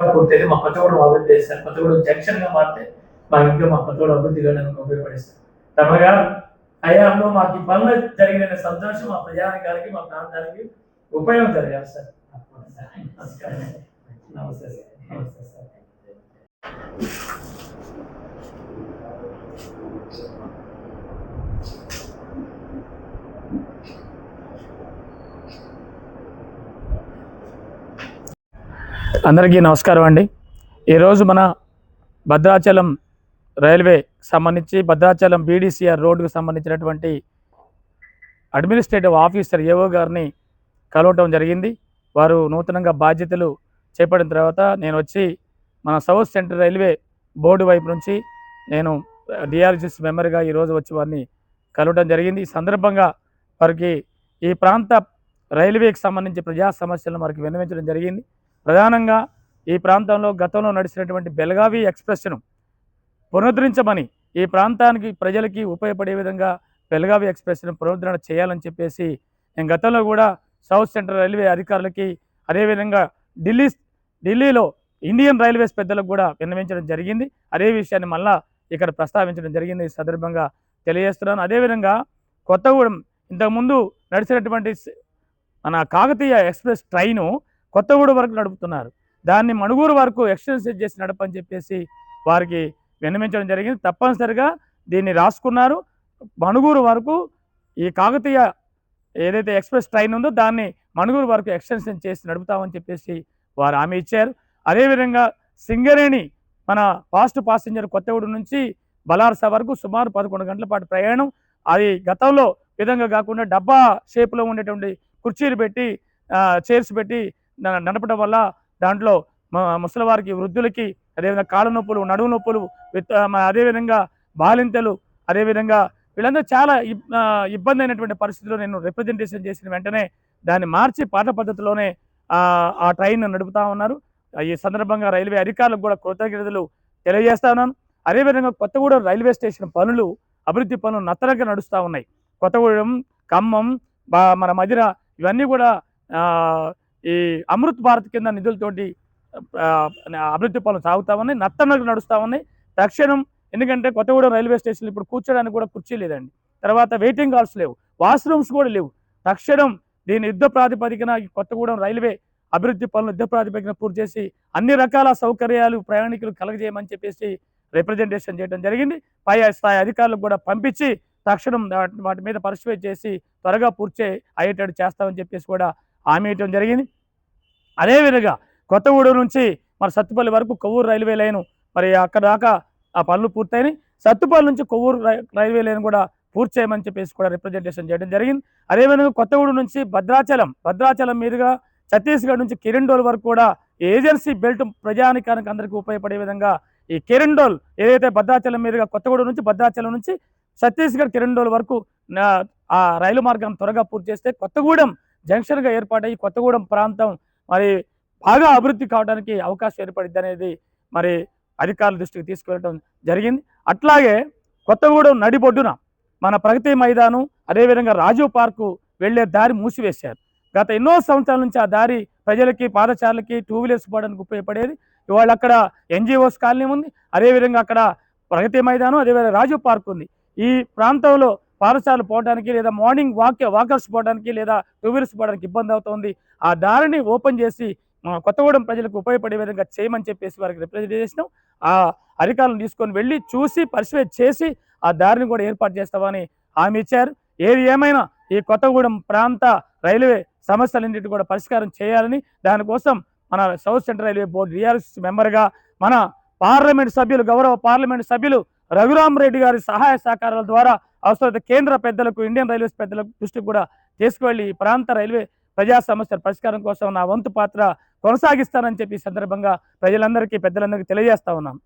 పూర్తయింది మా కొత్తగూడెం అభివృద్ధి చేస్తారు కొత్తగూడెం జంక్షన్గా మారితే మా ఇంకా మా కొత్తగూడెం అభివృద్ధి కావడానికి ఉపయోగపడిస్తారు తమగా హయాంలో మాకు ఈ పనులు జరిగిన సంతోషం మా ప్రజానికానికి మా ప్రాంతానికి ఉపయోగం జరగాలి సార్. నమస్కారం. నమస్తే సార్. నమస్తే సార్. అందరికీ నమస్కారం అండి. ఈరోజు మన భద్రాచలం రైల్వే సంబంధించి భద్రాచలం బీడీసీఆర్ రోడ్డుకు సంబంధించినటువంటి అడ్మినిస్ట్రేటివ్ ఆఫీసర్ ఏవో గారిని కలవటం జరిగింది. వారు నూతనంగా బాధ్యతలు చేపట్టిన తర్వాత నేను వచ్చి మన సౌత్ సెంట్రల్ రైల్వే బోర్డు వైపు నుంచి నేను డిఆర్జిఎస్ మెంబర్గా ఈరోజు వచ్చి వారిని కలవటం జరిగింది. ఈ సందర్భంగా వారికి ఈ ప్రాంత రైల్వేకి సంబంధించి ప్రజా సమస్యలను వారికి విన్నవించడం జరిగింది. ప్రధానంగా ఈ ప్రాంతంలో గతంలో నడిచినటువంటి బెలగావి ఎక్స్ప్రెస్ను పునరుద్ధరించమని ఈ ప్రాంతానికి ప్రజలకి ఉపయోగపడే విధంగా బెలగావి ఎక్స్ప్రెస్ను పునరుద్ధరణ చేయాలని చెప్పేసి నేను గతంలో కూడా సౌత్ సెంట్రల్ రైల్వే అధికారులకి అదేవిధంగా ఢిల్లీ ఢిల్లీలో ఇండియన్ రైల్వేస్ పెద్దలకు కూడా విన్నవించడం జరిగింది. అదే విషయాన్ని మళ్ళా ఇక్కడ ప్రస్తావించడం జరిగింది ఈ సందర్భంగా తెలియజేస్తున్నాను. అదేవిధంగా కొత్తగూడెం ఇంతకుముందు నడిచినటువంటి మన కాకతీయ ఎక్స్ప్రెస్ ట్రైను కొత్తగూడు వరకు నడుపుతున్నారు. దాన్ని మణుగూరు వరకు ఎక్స్టెన్షన్ చేసి నడపని చెప్పేసి వారికి విన్నమించడం జరిగింది. తప్పనిసరిగా దీన్ని రాసుకున్నారు. మణుగూరు వరకు ఈ కాకతీయ ఏదైతే ఎక్స్ప్రెస్ ట్రైన్ ఉందో దాన్ని మణుగూరు వరకు ఎక్స్టెన్షన్ చేసి నడుపుతామని చెప్పేసి వారు హామీ ఇచ్చారు. అదేవిధంగా సింగరేణి మన ఫాస్ట్ పాసింజర్ కొత్తగూడెం నుంచి బలార్స వరకు సుమారు పదకొండు గంటల పాటు ప్రయాణం. అది గతంలో విధంగా కాకుండా డబ్బా షేప్లో ఉండేటువంటి కుర్చీలు పెట్టి చైర్స్ పెట్టి నడపడం వల్ల దాంట్లో ముసలివారికి వృద్ధులకి అదేవిధంగా కాళ్ళ నొప్పులు నడువు నొప్పులు అదేవిధంగా బాలింతలు అదేవిధంగా వీళ్ళందరూ చాలా ఇబ్- ఇబ్బంది అయినటువంటి పరిస్థితిలో నేను రిప్రజెంటేషన్ చేసిన వెంటనే దాన్ని మార్చి పాత పద్ధతిలోనే ఆ, ట్రైన్ నడుపుతా ఉన్నారు. ఈ సందర్భంగా రైల్వే అధికారులకు కూడా కృతజ్ఞతలు తెలియజేస్తా ఉన్నాను. అదేవిధంగా కొత్తగూడెం రైల్వే స్టేషన్ పనులు అభివృద్ధి పనులు నత్తనగా నడుస్తూ ఉన్నాయి. కొత్తగూడెం ఖమ్మం మన మధిర ఇవన్నీ కూడా ఈ అమృత్ భారత్ కింద నిధులతోటి అభివృద్ధి పనులు సాగుతా ఉన్నాయి నత్తనకు నడుస్తూ ఉన్నాయి. తక్షణం ఎందుకంటే కొత్తగూడెం రైల్వే స్టేషన్ ఇప్పుడు కూర్చోడానికి కూడా కుర్చీ లేదండి. తర్వాత వెయిటింగ్ హాల్స్ లేవు వాష్రూమ్స్ కూడా లేవు. తక్షణం దీని యుద్ధ ప్రాతిపదికన కొత్తగూడెం రైల్వే అభివృద్ధి పనులు యుద్ధ ప్రాతిపదికన పూర్తి చేసి అన్ని రకాల సౌకర్యాలు ప్రయాణికులు కలగజేయమని చెప్పేసి రిప్రజెంటేషన్ చేయడం జరిగింది. పై స్థాయి అధికారులకు కూడా పంపించి తక్షణం వాటి- మీద పరిశీలి చేసి త్వరగా పూర్తి అయ్యేటట్టు చేస్తామని చెప్పేసి కూడా హామీ ఇవ్వడం జరిగింది. అదేవిధంగా కొత్తగూడెం నుంచి మరి సత్తుపల్లి వరకు కొవ్వూరు రైల్వే లైను మరి అక్కడ దాకా ఆ పనులు పూర్తయినాయి. సత్తుపల్లి నుంచి కొవ్వూరు రైల్వే లైన్ కూడా పూర్తి చేయమని చెప్పేసి కూడా రిప్రజెంటేషన్ చేయడం జరిగింది. అదేవిధంగా కొత్తగూడెం నుంచి భద్రాచలం భద్రాచలం మీదుగా ఛత్తీస్గఢ్ నుంచి కిరండోల్ వరకు కూడా ఏజెన్సీ బెల్ట్ ప్రజానికానికి అందరికీ ఉపయోగపడే విధంగా ఈ కిరండోల్ ఏదైతే భద్రాచలం మీదుగా కొత్తగూడెం నుంచి భద్రాచలం నుంచి ఛత్తీస్గఢ్ కిరండోల్ వరకు ఆ రైలు మార్గం త్వరగా పూర్తి చేస్తే కొత్తగూడెం జంక్షన్గా ఏర్పాటై కొత్తగూడెం ప్రాంతం మరి బాగా అభివృద్ధి కావడానికి అవకాశం ఏర్పడింది అనేది మరి అధికారుల దృష్టికి తీసుకెళ్ళడం జరిగింది. అట్లాగే కొత్తగూడెం నడిబొడ్డున మన ప్రగతి మైదానం అదేవిధంగా రాజీవ్ పార్కు వెళ్ళే దారి మూసివేశారు. గత ఎన్నో సంవత్సరాల నుంచి ఆ దారి ప్రజలకి పాదచారులకి టూ వీలర్స్ పోవడానికి ఉపయోగపడేది. ఇవాళ అక్కడ ఎన్జిఓస్ కాలనీ ఉంది. అదేవిధంగా అక్కడ ప్రగతి మైదానం అదేవిధంగా రాజీవ్ పార్క్ ఉంది. ఈ ప్రాంతంలో పాదచారులు పోవడానికి లేదా మార్నింగ్ వాక్ వాకర్స్ పోవడానికి లేదా టూ వీలర్స్ పోవడానికి ఇబ్బంది అవుతుంది. ఆ దారిని ఓపెన్ చేసి మా కొత్తగూడెం ప్రజలకు ఉపయోగపడే విధంగా చేయమని చెప్పేసి వారికి రిప్రజెంట్ చేసినాం. ఆ అధికారులను తీసుకొని వెళ్ళి చూసి పరిశీలన చేసి ఆ దారిని కూడా ఏర్పాటు చేస్తామని హామీ ఇచ్చారు. ఏది ఏమైనా ఈ కొత్తగూడెం ప్రాంత రైల్వే సమస్యలన్నింటి కూడా పరిష్కారం చేయాలని దానికోసం మన South Central railway board DRS మెంబర్గా మన పార్లమెంట్ సభ్యులు గౌరవ పార్లమెంట్ సభ్యులు రఘురామ్ రెడ్డి గారి సహాయ సహకారాల ద్వారా అవసరమైతే కేంద్ర పెద్దలకు ఇండియన్ రైల్వేస్ పెద్దలకు దృష్టికి కూడా తీసుకువెళ్ళి ఈ ప్రాంత రైల్వే ప్రజా సమస్యల పరిష్కారం కోసం నా వంతు పాత్ర కొనసాగిస్తానని చెప్పి సందర్భంగా ప్రజలందరికీ పెద్దలందరికీ తెలియజేస్తా ఉన్నాను